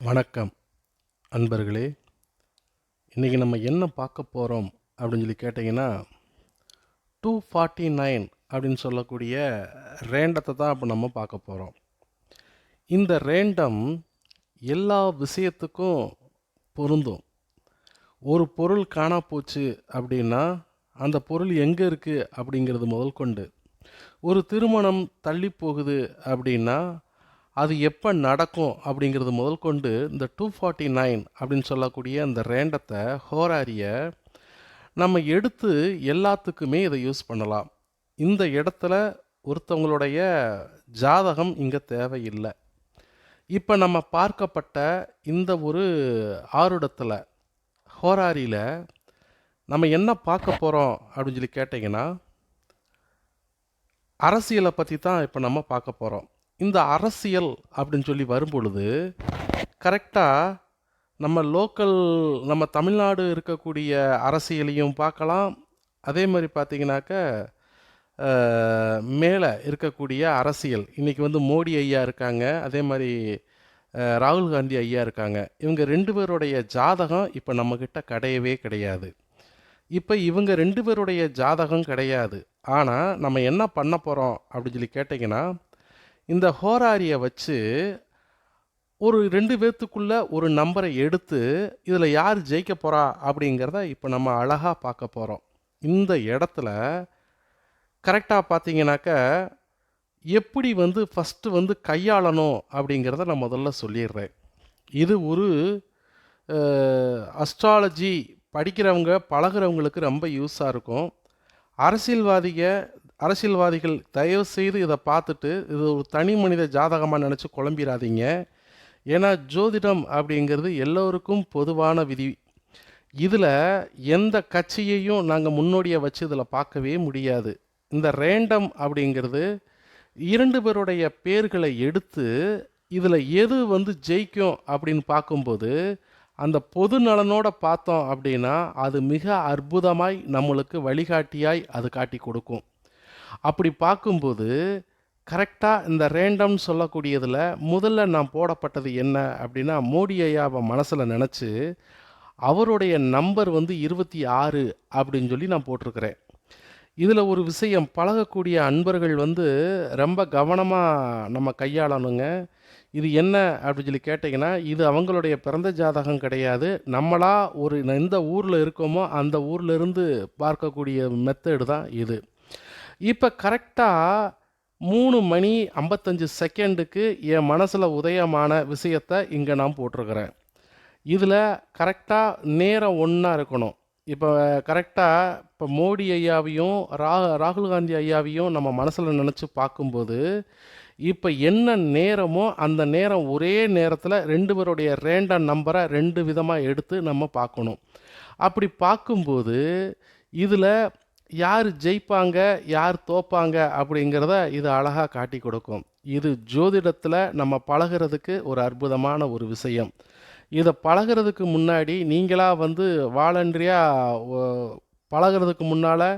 வணக்கம் அன்பர்களே. இன்றைக்கி நம்ம என்ன பார்க்க போகிறோம் அப்படின்னு சொல்லி கேட்டிங்கன்னா டூ ஃபார்ட்டி நைன் அப்படின்னு சொல்லக்கூடிய ரேண்டத்தை தான் இப்போ நம்ம பார்க்க போகிறோம் இந்த ரேண்டம் எல்லா விஷயத்துக்கும் பொருந்தும். ஒரு பொருள் காணா போச்சு அப்படின்னா அந்த பொருள் எங்கே இருக்குது அப்படிங்கிறது முதல் கொண்டு. ஒரு திருமணம் தள்ளி போகுது அப்படின்னா அது எப்போ நடக்கும் அப்படிங்கிறது முதல் கொண்டு இந்த டூ ஃபார்ட்டி நைன் அப்படின்னு சொல்லக்கூடிய அந்த ரேண்டத்தை ஹோராரியை நம்ம எடுத்து எல்லாத்துக்குமே இதை யூஸ் பண்ணலாம். இந்த இடத்துல ஒருத்தவங்களுடைய ஜாதகம் இங்கே தேவையில்லை. இப்போ நம்ம பார்க்கப்பட்ட இந்த ஒரு ஆருடத்தில் ஹோராரியில் நம்ம என்ன பார்க்க போகிறோம் அப்படின்னு சொல்லி கேட்டிங்கன்னா அரசியலை பற்றி தான் இப்போ நம்ம பார்க்க போகிறோம் இந்த அரசியல் அப்படின்னு சொல்லி வரும்பொழுது கரெக்டாக நம்ம லோக்கல் நம்ம தமிழ்நாடு இருக்கக்கூடிய அரசியலையும் பார்க்கலாம். அதே மாதிரி பார்த்தீங்கன்னாக்க மேலே இருக்கக்கூடிய அரசியல். இன்றைக்கி வந்து மோடி ஐயா இருக்காங்க. அதே மாதிரி ராகுல் காந்தி ஐயா இருக்காங்க. இவங்க ரெண்டு பேருடைய ஜாதகம் இப்போ நம்மக்கிட்ட கிடையவே கிடையாது. இப்போ இவங்க ரெண்டு பேருடைய ஜாதகம் கிடையாது. ஆனால் நம்ம என்ன பண்ண போகிறோம் அப்படின்னு சொல்லி கேட்டிங்கன்னா இந்த ஹோராரியை வச்சு ஒரு ரெண்டு பேர்த்துக்குள்ள ஒரு நம்பரை எடுத்து இதில் யார் ஜெயிக்க போகிறா அப்படிங்கிறத இப்போ நம்ம அழகாக பார்க்க போகிறோம் இந்த இடத்துல கரெக்டாக பார்த்தீங்கன்னாக்க எப்படி வந்து ஃபஸ்ட்டு வந்து கையாளணும் அப்படிங்கிறத நான் முதல்ல சொல்லிடுறேன். இது ஒரு அஸ்ட்ராலஜி படிக்கிறவங்க பழகுறவங்களுக்கு ரொம்ப யூஸாக இருக்கும். அரசியல்வாதிக அரசியல்வாதிகள் தயவு செய்து இதை பார்த்துட்டு இது ஒரு தனி மனித ஜாதகமாக நினச்சி குழம்பிடாதீங்க ஏன்னா ஜோதிடம் அப்படிங்கிறது எல்லோருக்கும் பொதுவான விதி. இதில் எந்த கட்சியையும் நாங்கள் முன்னோடியை வச்சு இதில் பார்க்கவே முடியாது. இந்த ரேண்டம் அப்படிங்கிறது இரண்டு பேருடைய பேர்களை எடுத்து இதில் எது வந்து ஜெயிக்கும் அப்படின்னு பார்க்கும்போது அந்த பொது நலனோட பார்த்தோம் அப்படின்னா அது மிக அற்புதமாய் நம்மளுக்கு வழிகாட்டியாய் அது காட்டி கொடுக்கும். அப்படி பார்க்கும்போது கரெக்டாக இந்த ரேண்டம் சொல்லக்கூடியதில் முதல்ல நான் போடப்பட்டது என்ன அப்படின்னா மோடி ஐயாவை மனசில் நினச்சி அவருடைய நம்பர் வந்து இருபத்தி ஆறு அப்படின்னு சொல்லி நான் போட்டிருக்கிறேன். இதில் ஒரு விஷயம் பழகக்கூடிய அன்பர்கள் வந்து ரொம்ப கவனமாக நம்ம கையாளணுங்க. இது என்ன அப்படின்னு சொல்லி கேட்டிங்கன்னா இது அவங்களுடைய பிறந்த ஜாதகம் கிடையாது. நம்மளாக ஒரு எந்த ஊரில் இருக்கோமோ அந்த ஊர்லேருந்து பார்க்கக்கூடிய மெத்தடு தான் இது. இப்போ கரெக்டாக மூணு மணி ஐம்பத்தஞ்சு செகண்டுக்கு என் மனசில் உதயமான விஷயத்தை இங்கே நான் போட்டிருக்கிறேன். இதில் கரெக்டாக நேரம் ஒன்றா இருக்கணும். இப்போ கரெக்டாக இப்போ மோடி ஐயாவையும் ரா ராகுல் காந்தி ஐயாவையும் நம்ம மனசில் நினச்சி பார்க்கும்போது இப்போ என்ன நேரமோ அந்த நேரம் ஒரே நேரத்தில் ரெண்டு பேருடைய ரேண்டம் நம்பரை ரெண்டு விதமாக எடுத்து நம்ம பார்க்கணும். அப்படி பார்க்கும்போது இதில் யார் ஜெயிப்பாங்க யார் தோப்பாங்க அப்படிங்கிறத இது அழகாக காட்டி கொடுக்கும். இது ஜோதிடத்தில் நம்ம பழகுறதுக்கு ஒரு அற்புதமான ஒரு விஷயம். இதை பழகுறதுக்கு முன்னாடி நீங்களாக வந்து வாலண்டரியாக பழகுறதுக்கு முன்னால்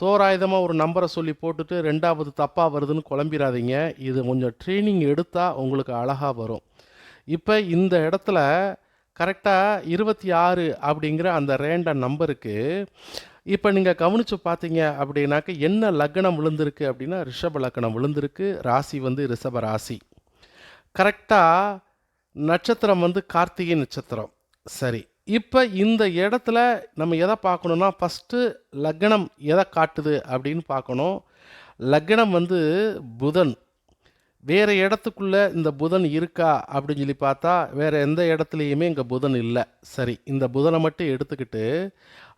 தோராயுதமாக ஒரு நம்பரை சொல்லி போட்டுட்டு ரெண்டாவது தப்பாக வருதுன்னு குழம்பிடாதீங்க இது கொஞ்சம் ட்ரைனிங் எடுத்தால் உங்களுக்கு அழகாக வரும். இப்போ இந்த இடத்துல கரெக்டாக இருபத்தி ஆறு அப்படிங்கிற அந்த ரேண்ட நம்பருக்கு இப்போ நீங்கள் கவனித்து பார்த்தீங்க அப்படின்னாக்க என்ன லக்னம் விழுந்திருக்கு அப்படின்னா ரிஷப லக்னம் விழுந்திருக்கு ராசி வந்து ரிஷப ராசி. கரெக்டாக நட்சத்திரம் வந்து கார்த்திகை நட்சத்திரம். சரி இப்போ இந்த இடத்துல நம்ம எதை பார்க்கணுன்னா ஃபஸ்ட்டு லக்னம் எதை காட்டுது அப்படின்னு பார்க்கணும். லக்னம் வந்து புதன். வேறு இடத்துக்குள்ளே இந்த புதன் இருக்கா அப்படின்னு சொல்லி பார்த்தா வேறு எந்த இடத்துலையுமே இங்கே புதன் இல்லை. சரி இந்த புதனை மட்டும் எடுத்துக்கிட்டு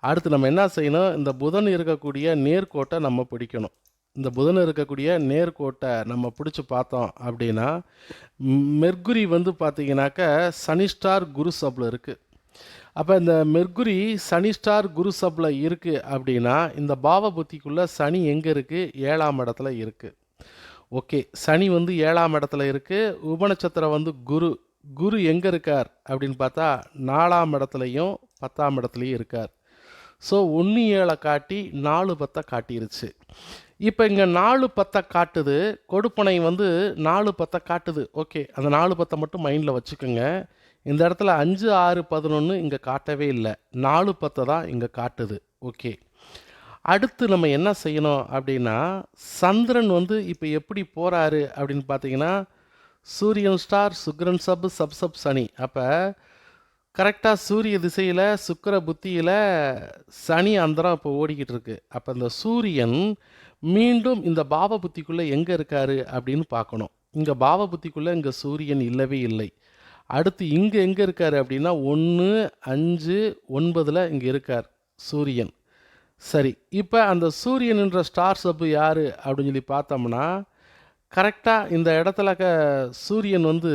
அடுத்து நம்ம என்ன செய்யணும்? இந்த புதன் இருக்கக்கூடிய நேர்கோட்டை நம்ம பிடிக்கணும். இந்த புதன் இருக்கக்கூடிய நேர்கோட்டை நம்ம பிடிச்சி பார்த்தோம் அப்படின்னா மெர்குரி வந்து பார்த்தீங்கன்னாக்க சனி ஸ்டார் குரு சப்பில் இருக்குது அப்போ இந்த மெர்குரி சனி ஸ்டார் குரு சப்பில் இருக்குது அப்படின்னா இந்த பாவ புத்திக்குள்ளே சனி எங்கே இருக்குது ஏழாம் இடத்துல இருக்குது ஓகே சனி வந்து ஏழாம் இடத்துல இருக்குது உபநட்சத்திரம் வந்து குரு குரு எங்கே இருக்கார் அப்படின்னு பார்த்தா நாலாம் இடத்துலையும் பத்தாம் இடத்துலையும் இருக்கார். ஸோ ஒன்று ஏழை காட்டி நாலு பத்தை காட்டிருச்சு. இப்போ இங்கே நாலு பத்தை காட்டுது கொடுப்பனை வந்து நாலு பத்தை காட்டுது. ஓகே அந்த நாலு பத்தை மட்டும் மைண்டில் வச்சுக்கோங்க. இந்த இடத்துல அஞ்சு ஆறு பதினொன்று இங்கே காட்டவே இல்லை. நாலு பத்தை தான் இங்கே காட்டுது. ஓகே அடுத்து நம்ம என்ன செய்யணும் அப்படின்னா சந்திரன் வந்து இப்போ எப்படி போகிறாரு அப்படின்னு பார்த்தீங்கன்னா சூரியன் ஸ்டார் சுக்ரன் சப் சப் சப் சனி. அப்போ கரெக்டாக சூரிய திசையில் சுக்கிர புத்தியில் சனி அந்தரம் இப்போ ஓடிக்கிட்டு இருக்கு. அப்போ இந்த சூரியன் மீண்டும் இந்த பாவ புத்திக்குள்ளே எங்கே இருக்காரு அப்படின்னு பார்க்கணும். இங்கே பாவ புத்திக்குள்ளே இங்கே சூரியன் இல்லவே இல்லை. அடுத்து இங்கே எங்கே இருக்கார் அப்படின்னா ஒன்று அஞ்சு ஒன்பதில் இங்கே இருக்கார் சூரியன். சரி இப்போ அந்த சூரியன் என்ற ஸ்டார் சப்பு யார் அப்படின்னு சொல்லி பார்த்தோம்னா கரெக்டாக இந்த இடத்துல சூரியன் வந்து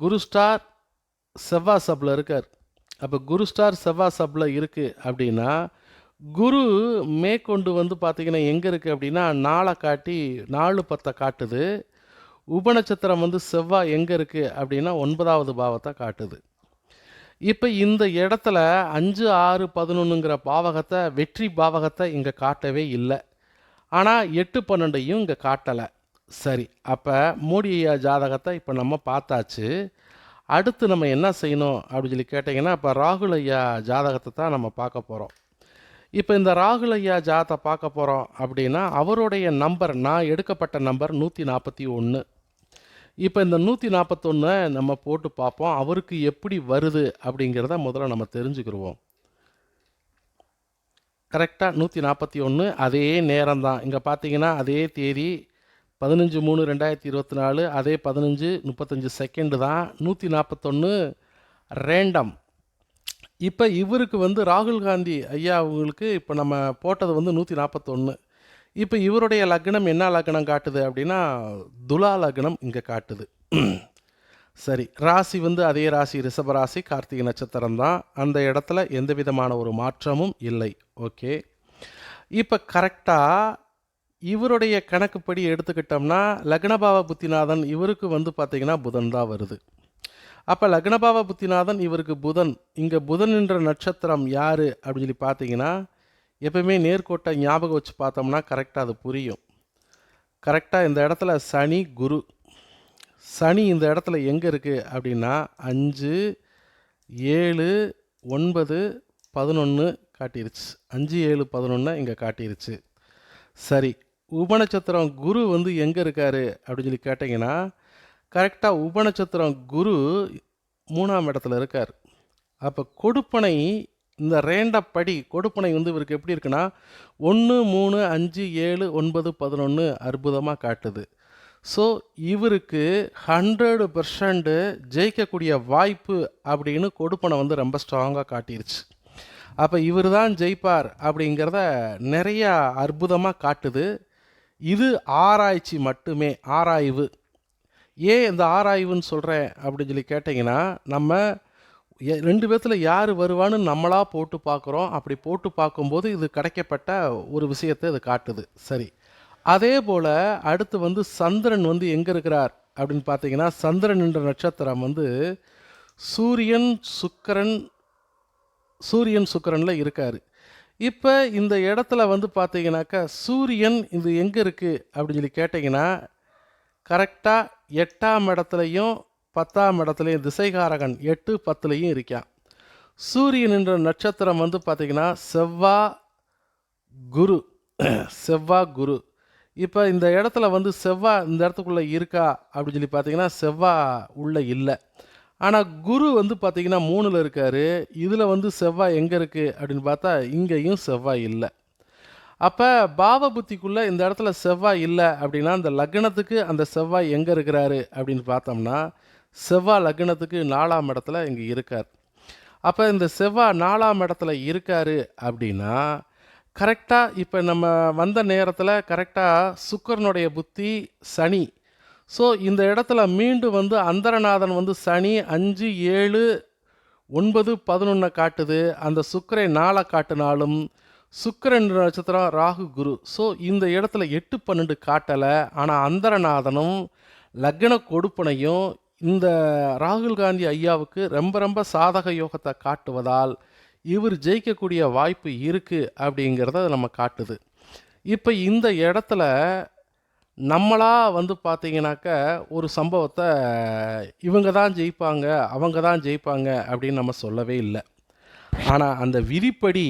குரு ஸ்டார் செவ்வாய் சப்பில் இருக்கார். அப்போ குரு ஸ்டார் செவ்வாய் சப்பில் இருக்குது அப்படின்னா குரு மேற்கொண்டு வந்து பார்த்திங்கன்னா எங்கே இருக்குது அப்படின்னா நாளை காட்டி நாலு பத்தை காட்டுது. உபநட்சத்திரம் வந்து செவ்வாய் எங்கே இருக்குது அப்படின்னா ஒன்பதாவது பாவத்தை காட்டுது. இப்போ இந்த இடத்துல அஞ்சு ஆறு பதினொன்றுங்கிற பாவகத்தை வெற்றி பாவகத்தை இங்கே காட்டவே இல்லை. ஆனால் எட்டு பன்னெண்டையும் இங்கே காட்டலை. சரி அப்போ மூடிய ஜாதகத்தை இப்போ நம்ம பார்த்தாச்சு. அடுத்து நம்ம என்ன செய்யணும் அப்படின்னு சொல்லி கேட்டிங்கன்னா இப்போ ராகுல் ஐயா ஜாதகத்தை தான் நம்ம பார்க்க போகிறோம் இப்போ இந்த ராகுல் ஐயா ஜாதத்தை பார்க்க போகிறோம் அப்படின்னா அவருடைய நம்பர் நான் எடுக்கப்பட்ட நம்பர் நூற்றி நாற்பத்தி ஒன்று இப்போ இந்த நூற்றி நாற்பத்தொன்று நம்ம போட்டு பார்ப்போம் அவருக்கு எப்படி வருது அப்படிங்கிறத முதல்ல நம்ம தெரிஞ்சுக்கிடுவோம் கரெக்டாக நூற்றி நாற்பத்தி ஒன்று அதே நேரம் தான் இங்கே பார்த்தீங்கன்னா அதே தேதி பதினஞ்சு மூணு ரெண்டாயிரத்தி இருபத்தி நாலு அதே பதினஞ்சு முப்பத்தஞ்சு செகண்டு தான் நூற்றி நாற்பத்தொன்று ரேண்டம் இப்போ இவருக்கு வந்து ராகுல் காந்தி ஐயா அவங்களுக்கு இப்போ நம்ம போட்டது வந்து நூற்றி நாற்பத்தொன்று இப்போ இவருடைய லக்னம் என்ன லக்னம் காட்டுது அப்படின்னா துலா லக்னம் இங்கே காட்டுது. சரி ராசி வந்து அதே ராசி ரிஷபராசி கார்த்திகை நட்சத்திரம் தான். அந்த இடத்துல எந்த விதமான ஒரு மாற்றமும் இல்லை. ஓகே. இப்போ கரெக்டாக இவருடைய கணக்குப்படி எடுத்துக்கிட்டோம்னா லக்னபாவ புத்திநாதன் இவருக்கு வந்து பார்த்திங்கன்னா புதன் தான் வருது. அப்போ லக்னபாவ புத்திநாதன் இவருக்கு புதன். இங்கே புதன் என்ற நட்சத்திரம் யார் அப்படின்னு சொல்லி பார்த்தீங்கன்னா எப்பவுமே நேர்கோட்டை ஞாபகம் வச்சு பார்த்தோம்னா கரெக்டாக அது புரியும். கரெக்டாக இந்த இடத்துல சனி குரு. சனி இந்த இடத்துல எங்கே இருக்குது அப்படின்னா அஞ்சு ஏழு ஒன்பது பதினொன்று காட்டிருச்சு. அஞ்சு ஏழு பதினொன்று இங்கே காட்டிருச்சு. சரி உபநட்சத்திரம் குரு வந்து எங்கே இருக்காரு அப்படின்னு சொல்லி கேட்டிங்கன்னா கரெக்டாக உபநட்சத்திரம் குரு மூணாம் இடத்துல இருக்கார். அப்போ கொடுப்பனை இந்த ரேண்டப்படி கொடுப்பனை வந்து இவருக்கு எப்படி இருக்குன்னா ஒன்று மூணு அஞ்சு ஏழு ஒன்பது பதினொன்று அற்புதமாக காட்டுது. ஸோ இவருக்கு ஹண்ட்ரடு பர்சன்ட்டு ஜெயிக்கக்கூடிய வாய்ப்பு அப்படின்னு கொடுப்பனை வந்து ரொம்ப ஸ்ட்ராங்காக காட்டிருச்சு. அப்போ இவர் தான் ஜெயிப்பார் அப்படிங்கிறத நிறையா அற்புதமாக காட்டுது. இது ஆராய்ச்சி மட்டுமே ஆராய்வு. ஏன் இந்த ஆராய்வுன்னு சொல்கிறேன் அப்படின்னு சொல்லி கேட்டிங்கன்னா நம்ம எ- ரெண்டு பேர்த்தில் யார் வருவான்னு நம்மளாக போட்டு பார்க்குறோம். அப்படி போட்டு பார்க்கும்போது இது கிடைக்கப்பட்ட ஒரு விஷயத்தை இது காட்டுது. சரி. அதே போல் அடுத்து வந்து சந்திரன் வந்து எங்கே இருக்கிறார் அப்படின்னு பார்த்தீங்கன்னா சந்திரன் என்ற நட்சத்திரம் வந்து சூரியன் சுக்கிரன் சூரியன் சுக்கிரனில் இருக்கார். இப்போ இந்த இடத்துல வந்து பார்த்தீங்கன்னாக்கா சூரியன் இது எங்கே இருக்குது அப்படின்னு சொல்லி கேட்டிங்கன்னா கரெக்டாக எட்டாம் இடத்துலையும் பத்தாம் இடத்துலையும் திசைகாரகன் எட்டு பத்துலையும் இருக்கான். சூரியன் என்ற நட்சத்திரம் வந்து பார்த்திங்கன்னா செவ்வா குரு செவ்வா குரு. இப்போ இந்த இடத்துல வந்து செவ்வாய் இந்த இடத்துக்குள்ளே இருக்கா அப்படின்னு சொல்லி பார்த்தீங்கன்னா செவ்வாய் உள்ளே இல்லை. ஆனால் குரு வந்து பார்த்திங்கன்னா மூணில் இருக்கார். இதில் வந்து செவ்வாய் எங்கே இருக்குது அப்படின்னு பார்த்தா இங்கேயும் செவ்வாய் இல்லை. அப்போ பாவ புத்திக்குள்ளே இந்த இடத்துல செவ்வாய் இல்லை அப்படின்னா அந்த லக்னத்துக்கு அந்த செவ்வாய் எங்கே இருக்கிறாரு? அப்படின்னு பார்த்தோம்னா செவ்வாய் லக்னத்துக்கு நாலாம் இடத்துல இங்கே இருக்கார். அப்போ இந்த செவ்வாய் நாலாம் இடத்துல இருக்கார் அப்படின்னா கரெக்டாக இப்போ நம்ம வந்த நேரத்தில் கரெக்டாக சுக்கரனுடைய புத்தி சனி ஸோ இந்த இடத்துல மீண்டும் வந்து அந்தரநாதன் வந்து சனி அஞ்சு ஏழு ஒன்பது பதினொன்றை காட்டுது. அந்த சுக்கரை நாளை காட்டினாலும் சுக்கரன் நட்சத்திரம் ராகு குரு. ஸோ இந்த இடத்துல எட்டு பன்னெண்டு காட்டலை. ஆனால் அந்தரநாதனும் லக்ன கொடுப்பனையும் இந்த ராகுல் காந்தி ஐயாவுக்கு ரொம்ப ரொம்ப சாதக யோகத்தை காட்டுவதால் இவர் ஜெயிக்கக்கூடிய வாய்ப்பு இருக்குது அப்படிங்கிறத நம்ம காட்டுது. இப்போ இந்த இடத்துல நம்மளாக வந்து பார்த்தீங்கன்னாக்க ஒரு சம்பவத்தை இவங்க தான் ஜெயிப்பாங்க அவங்க தான் ஜெயிப்பாங்க அப்படின்னு நம்ம சொல்லவே இல்லை. ஆனால் அந்த விதிப்படி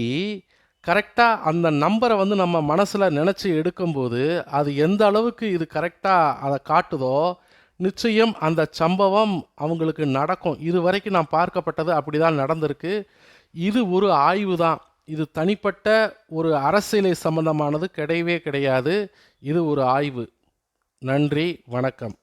கரெக்டாக அந்த நம்பரை வந்து நம்ம மனசில் நினச்சி எடுக்கும்போது அது எந்த அளவுக்கு இது கரெக்டாக அதை காட்டுதோ நிச்சயம் அந்த சம்பவம் அவங்களுக்கு நடக்கும். இது வரைக்கும் நான் பார்க்கப்பட்டது அப்படி தான் நடந்திருக்கு. இது ஒரு ஆய்வு தான். இது தனிப்பட்ட ஒரு அரசியலை சம்பந்தமானது கிடையவே கிடையாது. இது ஒரு ஆய்வு. நன்றி வணக்கம்.